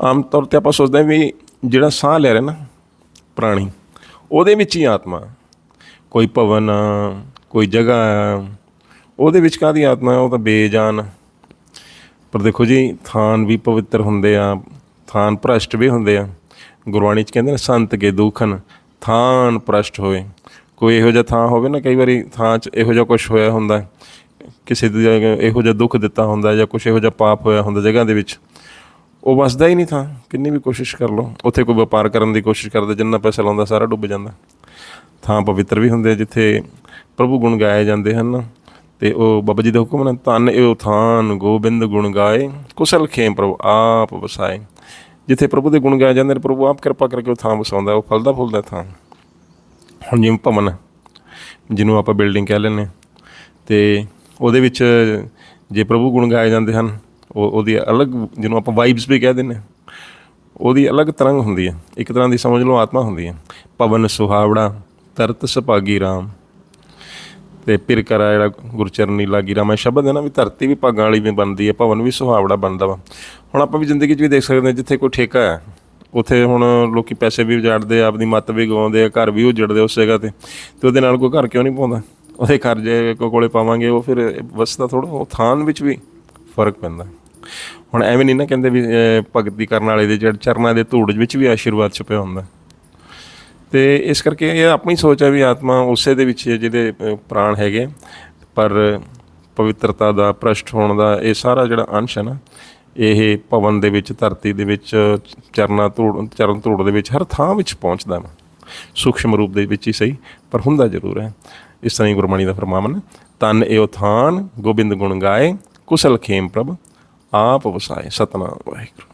ਆਮ ਤੌਰ ਤੇ ਆਪਾਂ ਸੋਚਦੇ ਹਾਂ ਵੀ ਜਿਹੜਾ ਸਾਹ ਲੈ ਰਿਹਾ ਨਾ ਪ੍ਰਾਣੀ ਉਹਦੇ ਵਿੱਚ ਹੀ ਆਤਮਾ ਕੋਈ ਭਵਨ ਆ, ਕੋਈ ਜਗ੍ਹਾ ਆ, ਉਹਦੇ ਵਿੱਚ ਕਾਹਦੀ ਆਤਮਾ ਉਹ ਤਾਂ ਬੇਜਾਨ ਪਰ ਦੇਖੋ ਜੀ ਥਾਨ ਵੀ ਪਵਿੱਤਰ ਹੁੰਦੇ ਆ ਥਾਨ ਭ੍ਰਸ਼ਟ ਵੀ ਹੁੰਦੇ ਆ। ਗੁਰਬਾਣੀ ਚ ਕਹਿੰਦੇ ਨੇ ਸੰਤ ਕੇ ਦੁਖਨ ਥਾਨ ਭ੍ਰਸ਼ਟ ਹੋਏ। ਕੋਈ ਇਹੋ ਜਿਹਾ ਥਾਂ ਹੋਵੇ ਨਾ ਕਈ ਵਾਰੀ ਥਾਂ 'ਚ ਇਹੋ ਜਿਹਾ ਕੁਝ ਹੋਇਆ ਹੁੰਦਾ ਕਿਸੇ ਦੀ ਇਹੋ ਜਿਹਾ ਦੁੱਖ ਦਿੱਤਾ ਹੁੰਦਾ ਜਾਂ ਕੁਝ ਇਹੋ ਜਿਹਾ ਪਾਪ ਹੋਇਆ ਹੁੰਦਾ ਜਗ੍ਹਾ ਦੇ ਵਿੱਚ। ਉਹ ਵਸਦਾ ਹੀ ਨਹੀਂ ਥਾਂ, ਕਿੰਨੀ ਵੀ ਕੋਸ਼ਿਸ਼ ਕਰ ਲਓ। ਉੱਥੇ ਕੋਈ ਵਪਾਰ ਕਰਨ ਦੀ ਕੋਸ਼ਿਸ਼ ਕਰਦਾ, ਜਿੰਨਾ ਪੈਸਾ ਲਾਉਂਦਾ ਸਾਰਾ ਡੁੱਬ ਜਾਂਦਾ। ਥਾਂ ਪਵਿੱਤਰ ਵੀ ਹੁੰਦੇ ਜਿੱਥੇ ਪ੍ਰਭੂ ਗੁਣ ਗਾਏ ਜਾਂਦੇ ਹਨ। ਤੇ ਉਹ ਬਾਬਾ ਜੀ ਦੇ ਹੁਕਮ ਨਾਲ ਧੰਨ ਇਹ ਥਾਨ ਗੋਬਿੰਦ ਗੁਣ ਗਾਏ, ਕੁਸਲ ਖੇਮ ਪ੍ਰਭੂ ਆਪ ਵਸਾਏ। ਜਿੱਥੇ ਪ੍ਰਭੂ ਦੇ ਗੁਣ ਗਾਏ ਜਾਂਦੇ ਨੇ, ਪ੍ਰਭੂ ਆਪ ਕਿਰਪਾ ਕਰਕੇ ਉਹ ਥਾਂ ਵਸਾਉਂਦਾ ਉਹ ਫਲਦਾ ਫੁੱਲਦਾ ਥਾਂ। ਹੁਣ ਜਿਵੇਂ ਭਵਨ, ਜਿਹਨੂੰ ਆਪਾਂ ਬਿਲਡਿੰਗ ਕਹਿ ਲੈਂਦੇ ਹਾਂ। ਤੇ ਉਹਦੇ ਵਿੱਚ ਜੇ ਪ੍ਰਭੂ ਗੁਣ ਗਾਏ ਜਾਂਦੇ ਹਨ ਉਹ ਉਹਦੀ ਅਲੱਗ ਜਿਹਨੂੰ ਆਪਾਂ ਵਾਈਬਸ ਵੀ ਕਹਿ ਦਿੰਦੇ ਹਾਂ, ਉਹਦੀ ਅਲੱਗ ਤਰੰਗ ਹੁੰਦੀ ਹੈ। ਇੱਕ ਤਰ੍ਹਾਂ ਦੀ ਸਮਝ ਲਓ ਆਤਮਾ ਹੁੰਦੀ ਹੈ। ਪਵਨ ਸੁਹਾਵੜਾ ਤਰਤ ਸੁਭਾਗੀ ਰਾਮ ਤੇ ਪਿਰ ਕਰਾ ਜਿਹੜਾ ਗੁਰਚਰਨੀ ਲਾਗੀ ਰਾਮ, ਇਹ ਸ਼ਬਦ ਹੈ ਨਾ ਵੀ ਧਰਤੀ ਵੀ ਭਾਗਾਂ ਵਾਲੀ ਵੀ ਬਣਦੀ ਹੈ ਭਵਨ ਵੀ ਸੁਹਾਵੜਾ ਬਣਦਾ ਵਾ। ਹੁਣ ਆਪਾਂ ਵੀ ਜ਼ਿੰਦਗੀ 'ਚ ਵੀ ਦੇਖ ਸਕਦੇ ਹਾਂ ਜਿੱਥੇ ਕੋਈ ਠੇਕਾ ਹੈ, ਉੱਥੇ ਹੁਣ ਲੋਕੀ ਪੈਸੇ ਵੀ ਉਜਾੜਦੇ ਆ, ਆਪਦੀ ਮੱਤ ਵੀ ਗਵਾਉਂਦੇ ਆ, ਘਰ ਵੀ ਉਜੜਦੇ ਉਸ ਜਗ੍ਹਾ ਤੇ ਤੇ ਉਹਦੇ ਨਾਲ ਕੋਈ ਘਰ ਕਿਉਂ ਨਹੀਂ ਪਾਉਂਦਾ? ਉਹਦੇ ਘਰ ਜੇ ਕੋ ਕੋਲੇ ਪਾਵਾਂਗੇ, ਉਹ ਫਿਰ ਵਸਦਾ ਥੋੜਾ ਉਹ ਥਾਨ ਵਿੱਚ ਵੀ ਫ਼ਰਕ ਪੈਂਦਾ। ਹੁਣ ਐਵੇਂ ਨਹੀਂ ਨਾ ਕਹਿੰਦੇ ਵੀ ਭਗਤੀ ਕਰਨ ਵਾਲੇ ਦੇ ਜਿਹੜੇ ਚਰਨਾਂ ਦੇ ਧੂੜ ਵਿੱਚ ਵੀ ਆਸ਼ੀਰਵਾਦ ਛੁਪਿਆ ਹੁੰਦਾ। ਤੇ ਇਸ ਕਰਕੇ ਇਹ ਆਪਣੀ ਸੋਚ ਹੈ ਵੀ ਆਤਮਾ ਉਸੇ ਦੇ ਵਿੱਚ ਜਿਹਦੇ ਪ੍ਰਾਣ ਹੈਗੇ ਪਰ ਪਵਿੱਤਰਤਾ ਦਾ, ਭ੍ਰਸ਼ਟ ਹੋਣ ਦਾ ਇਹ ਸਾਰਾ ਜਿਹੜਾ ਅੰਸ਼ ਹੈ ਨਾ, ਇਹ ਭਵਨ ਦੇ ਵਿੱਚ, ਧਰਤੀ ਦੇ ਵਿੱਚ, ਚਰਨਾ ਧੂੜ, ਚਰਨ ਧੂੜ ਦੇ ਵਿੱਚ ਹਰ ਥਾਂ ਵਿੱਚ ਪਹੁੰਚਦਾ ਵਾ। ਸੂਖਸ਼ਮ ਰੂਪ ਦੇ ਵਿੱਚ ਹੀ ਸਹੀ, ਪਰ ਹੁੰਦਾ ਜ਼ਰੂਰ ਹੈ। ਇਸ ਤਰ੍ਹਾਂ ਹੀ ਗੁਰਬਾਣੀ ਦਾ ਫਰਮਾਨ ਤਨ ਏਉ ਉਥਾਨ ਗੋਬਿੰਦ ਗੁਣ ਗਾਏ, ਕੁਸਲ ਖੇਮ ਪ੍ਰਭ। ਆਪ ਵਸਾਏ ਸਤਨਾਮ ਵਾਹਿਗੁਰੂ